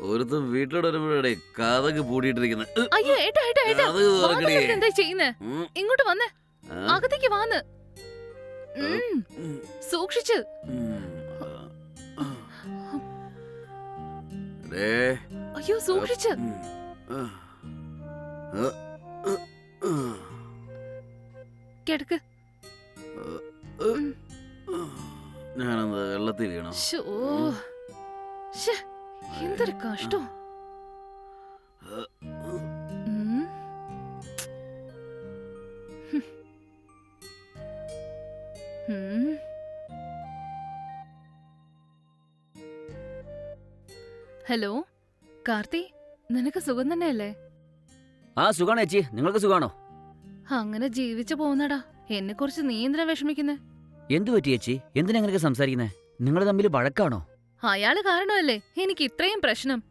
ഒരുത്തൻ വീട്ടിലോട് വരുമ്പോഴേ കാതൊക്കെ പൂട്ടിയിട്ടിരിക്കുന്നത് അയ്യോ ഏട്ടാ ഏട്ടാ ഏട്ടാ. എന്താ ചെയ്യുന്നേ? ഉം, ഇങ്ങോട്ട് വന്നേ. ആ, അകത്തേക്ക് വാന്ന്. ഉം, ഉം, സൂക്ഷിച്ച്. ഉം, ആ. അയ്യോ സൂക്ഷിച്ച്. ഉം, ആ, ആ, ആ, ആ, കിടക്ക്. ഉം. ആ. വെള്ളത്തിൽ വീണോ ശ്ശെ, എന്തൊരു കഷ്ടം ഉം. ഹും. ഉം. ഹലോ കാർത്തി നിനക്ക് സുഖം തന്നെയല്ലേ ആ സുഖാണ് ചേച്ചി നിങ്ങൾക്ക് സുഖാണോ അങ്ങനെ ജീവിച്ചു പോകുന്നടാ എന്നെ കുറിച്ച് നീ എന്തിനാ വിഷമിക്കുന്നെ എന്തു പറ്റി ചേച്ചി? എന്തിനങ്ങനെയൊക്കെ സംസാരിക്കുന്നേ? നിങ്ങൾ തമ്മിൽ വഴക്കാണോ? അയാൾ കാരണമല്ലേ? എനിക്ക് ഇത്രയും പ്രശ്നം.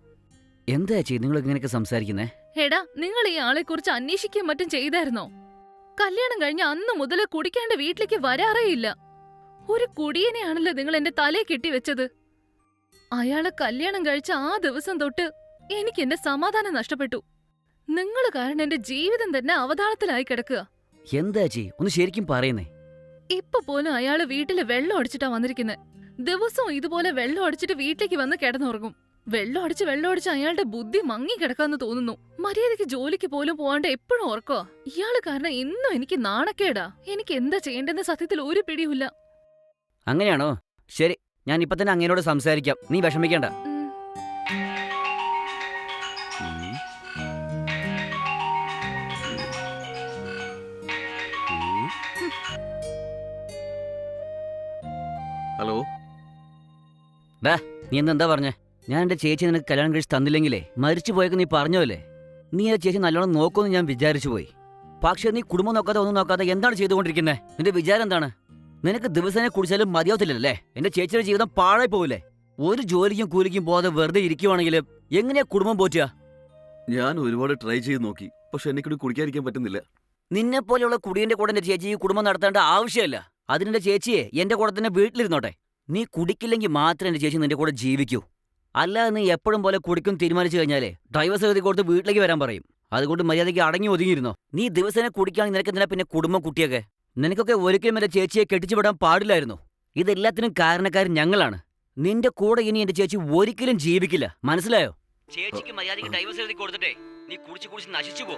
എന്താ ചേച്ചി നിങ്ങൾ ഇങ്ങനെയൊക്കെ സംസാരിക്കുന്നേ? എടാ നിങ്ങൾ ഈ ആളെ കുറിച്ച് അന്വേഷിക്കുകയും മറ്റും ചെയ്തായിരുന്നോ? കല്യാണം കഴിഞ്ഞ അന്ന് മുതൽ കുടിക്കാണ്ട് വീട്ടിലേക്ക് വരാറേയില്ല ഒരു കുടിയനെയാണല്ലോ നിങ്ങൾ എന്റെ തലയെ കെട്ടിവെച്ചത് അയാളെ കല്യാണം കഴിച്ച ആ ദിവസം തൊട്ട് എനിക്ക് എന്റെ സമാധാനം നഷ്ടപ്പെട്ടു. നിങ്ങൾ കാരണം എന്റെ ജീവിതം തന്നെ അവതാളത്തിലായി കിടക്കുക. എന്താ ചേച്ചി? ഒന്ന് ശരിക്കും പറയുന്നേ. ഇപ്പൊ പോലും അയാൾ വീട്ടിൽ വെള്ളം അടിച്ചിട്ടാ വന്നിരിക്കുന്നത് ദിവസവും ഇതുപോലെ വെള്ളം അടിച്ചിട്ട് വീട്ടിലേക്ക് വന്ന് കിടന്നുറങ്ങും. വെള്ളം അടിച്ച് വെള്ളം അടിച്ച് അയാളുടെ ബുദ്ധി മങ്ങി കിടക്കാന്ന് തോന്നുന്നു. മര്യാദയ്ക്ക് ജോലിക്ക് പോലും പോവാണ്ട് എപ്പോഴും ഓർക്കോ ഇയാൾ കാരണം ഇന്നും എനിക്ക് നാണക്കേടാ. എനിക്ക് എന്താ ചെയ്യേണ്ടെന്ന് സത്യത്തിൽ ഒരു പിടിയുമില്ല. അങ്ങനെയാണോ? ശരി ഞാൻ ഇപ്പൊ തന്നെ അങ്ങനോട് സംസാരിക്കാം. നീ വിഷമിക്കേണ്ട. ഹലോ? നീ എന്താ പറഞ്ഞേ? ഞാൻ എന്റെ ചേച്ചി നിനക്ക് കല്യാണം കഴിച്ച് തന്നില്ലെങ്കിലേ മരിച്ചു പോയൊക്കെ നീ പറഞ്ഞോല്ലേ നീ ആ ചേച്ചി നല്ലോണം നോക്കുമെന്ന് ഞാൻ വിചാരിച്ചു പോയി. പക്ഷേ നീ കുടുംബം നോക്കാതെ ഒന്നും നോക്കാതെ എന്താണ് ചെയ്തുകൊണ്ടിരിക്കുന്നത് നിന്റെ വിചാരം എന്താണ്? നിനക്ക് ദിവസേന കുടിച്ചാലും മതിയാവത്തില്ലല്ലേ? എന്റെ ചേച്ചിയുടെ ജീവിതം പാഴായി പോവില്ലേ? ഒരു ജോലിക്കും കൂലിക്കും പോകാതെ വെറുതെ ഇരിക്കുവാണെങ്കിൽ എങ്ങനെയാ കുടുംബം പോറ്റുക? ഞാൻ ഒരുപാട് ട്രൈ ചെയ്ത് നോക്കി. പക്ഷെ എന്നെ കൂടി കുടിക്കാതിരിക്കാൻ പറ്റുന്നില്ല. നിന്നെ പോലെയുള്ള കുടിയന്റെ കൂടെ എന്റെ ചേച്ചി ഈ കുടുംബം നടത്തേണ്ട ആവശ്യമില്ല. അതിന്റെ ചേച്ചിയെ എന്റെ കൂടെ തന്നെ വീട്ടിലിരുന്നോട്ടെ. നീ കുടിക്കില്ലെങ്കിൽ മാത്രം എന്റെ ചേച്ചി നിന്റെ കൂടെ ജീവിക്കൂ. അല്ലാതെ നീ എപ്പോഴും പോലെ കുടിക്കും തീരുമാനിച്ചു കഴിഞ്ഞാലേ ഡ്രൈവേഴ്സ് എഴുതി കൊടുത്ത് വീട്ടിലേക്ക് വരാൻ പറയും. അതുകൊണ്ട് മര്യാദയ്ക്ക് അടങ്ങി ഒതുങ്ങിയിരുന്നോ? നീ ദിവസേന കുടിക്കുകയാണെങ്കിൽ നിനക്ക് എന്തിനാ പിന്നെ കുടുംബം കുട്ടിയൊക്കെ? നിനക്കൊക്കെ ഒരിക്കലും എന്റെ ചേച്ചിയെ കെട്ടിച്ചുവിടാൻ പാടില്ലായിരുന്നു. ഇതെല്ലാത്തിനും കാരണക്കാരൻ ഞങ്ങളാണ്. നിന്റെ കൂടെ ഇനി എന്റെ ചേച്ചി ഒരിക്കലും ജീവിക്കില്ല. മനസ്സിലായോ? ചേച്ചിക്ക് മര്യാദയ്ക്ക് ഡൈവേഴ്സ് എഴുതി കൊടുത്തിട്ടേ നീ കുടിച്ച് കുടിച്ച് നശിച്ചു പോ.